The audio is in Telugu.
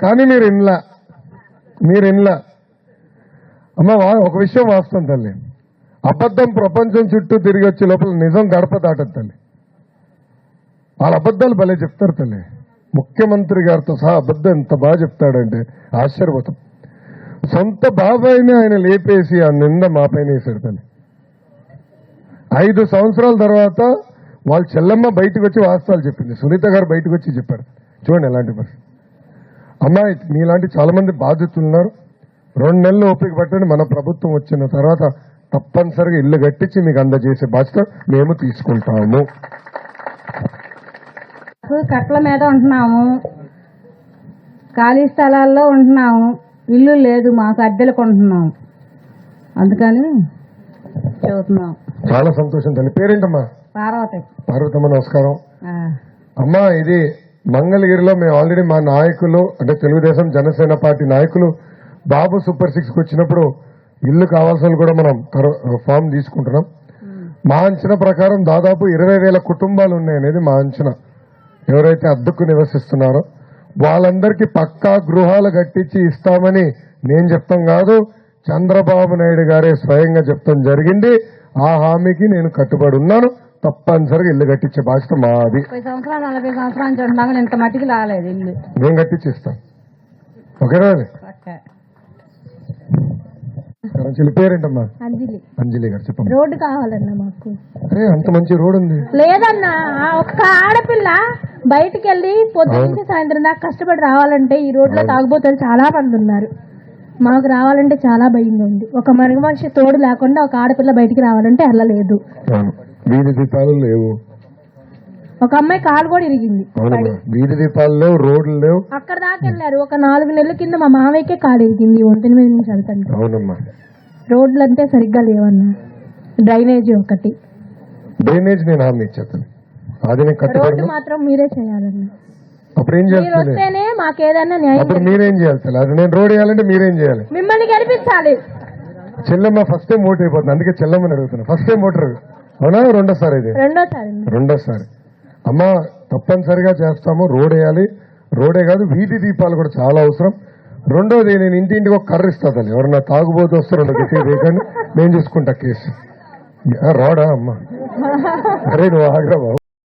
కానీ మీరు ఇన్లా. మీరు ఇన్లా. అమ్మ వా- ఒక విషయం వాస్తవం తల్లి. అబద్ధం ప్రపంచం చుట్టూ తిరిగి వచ్చే లోపల నిజం గడప దాటదు తల్లి. వాళ్ళ అబద్ధాలు భలే చెప్తారు తల్లి. ముఖ్యమంత్రి గారితో సహా అబద్ధం ఎంత బాగా చెప్తాడంటే ఆశ్చర్యపోతాం. సొంత బాబాయిని ఆయన లేపేసి ఆ నింద మా పైన వేశాడు తల్లి. ఐదు సంవత్సరాల తర్వాత వాళ్ళ చెల్లమ్మ బయటకు వచ్చి వాస్తవాలు చెప్పింది. సునీత గారు బయటకు వచ్చి చెప్పారు చూడండి ఎలాంటి పరిస్థితి. అమ్మాయి మీలాంటి చాలా మంది బాధితులు ఉన్నారు. రెండు నెలలు ఓపిక పట్టండి మన ప్రభుత్వం వచ్చిన తర్వాత తప్పనిసరిగా ఇల్లు కట్టించి మీకు అందజేసే బాధ్యత మేము తీసుకుంటాము. కట్ల మీద ఉంటున్నాము. ఖాళీ స్థలాల్లో ఉంటున్నాము. ఇల్లు లేదు మాకు అద్దెలకు ఉంటున్నాము అందుకని చెబుతున్నాం. చాలా సంతోషం తల్లి. పేరేంటమ్మా? పార్వతి. పార్వతమ్మ నమస్కారం. అమ్మా ఇది మంగళగిరిలో మేము ఆల్రెడీ మా నాయకులు అంటే తెలుగుదేశం జనసేన పార్టీ నాయకులు బాబు సూపర్ సిక్స్కి వచ్చినప్పుడు ఇల్లు కావాల్సిన కూడా మనం ఫామ్ తీసుకుంటున్నాం. మా అంచనా ప్రకారం దాదాపు ఇరవై వేల కుటుంబాలు ఉన్నాయనేది మా అంచనా. ఎవరైతే అద్దెకు నివసిస్తున్నారో వాళ్ళందరికీ పక్కా గృహాలు కట్టించి ఇస్తామని నేను చెప్తాం కాదు చంద్రబాబు నాయుడు గారే స్వయంగా చెప్తాం జరిగింది. ఆ హామీకి నేను కట్టుబడి ఉన్నాను. తప్పనిసరిగా ఇల్లు కట్టించే బాధ్యత మాది. సంవత్సరాలు నలభై సంవత్సరాల ఇంత మట్టికి రాలేదు ఇల్లు. ఇస్తాను ఓకేనా అది? ఓకే. నమస్కారం చెల్లి పేరేంటమ్మా? అంజలి. అంజలి గారు చెప్పమ్మా. రోడ్డు కావాలన్నా మాకు. అరే అంత మంచి రోడ్ ఉంది. లేదన్నా ఒక్క ఆడపిల్ల బయటికి వెళ్ళి పొద్దున్న సాయంత్రం దాకా కష్టపడి రావాలంటే ఈ రోడ్లో తాగుబోతులు చాలా మంది ఉన్నారు. మాకు రావాలంటే చాలా భయంగా ఉంది. ఒక మరుగు మనిషి తోడు లేకుండా ఒక ఆడపిల్ల బయటికి రావాలంటే వెళ్ళలేదు వీధి దీపాలు లేవు. ఒక అమ్మాయి కాలు కూడా ఇరిగింది. వీధి దీపాలు లేవు రోడ్లు లేవు. అక్కడ దాకా వెళ్ళారు. ఒక నాలుగు నెలల కింద మా మామయ్యకే కాలు ఇరిగింది. ఒంటిని మీద నుంచి వెళ్తాను. అవునమ్మా. రోడ్లు అంటే సరిగ్గా లేవన్నా. డ్రైనేజీ ఒకటి. డ్రైనేజ్ నేను హామీ ఇచ్చేస్తాను. అది రోడ్డు మాత్రం మీరే చేయాలన్నా. అప్పుడు ఏం చేయాలి? వస్తేనే మాకేదైనా న్యాయం అప్పుడు మీరేం చేయాలి? అది నేను రోడ్ వేయాలంటే మీరేం చేయాలి? మిమ్మల్ని గెలిపించాలి. చెల్లెమ్మ ఫస్ట్ టైం ఓట్ అయిపోతుంది. అందుకే చెల్లెమ్మని అడుగుతున్నా. First time voter. అవునా? రెండోసారి ఇది. రెండోసారి రెండోసారి అమ్మ తప్పనిసరిగా చేస్తాము రోడ్ వేయాలి రోడే కాదు వీధి దీపాలు కూడా చాలా అవసరం. రెండోది నేను ఇంటింటికి ఒక కర్ర ఇస్తా తల్లి. ఎవరన్నా తాగుబోతు వస్తే రెండు గట్టి వేయకండి. నేను చూసుకుంటా కేసు. రోడా అమ్మ? అరే నువ్వు ఆగ్రా బాబు.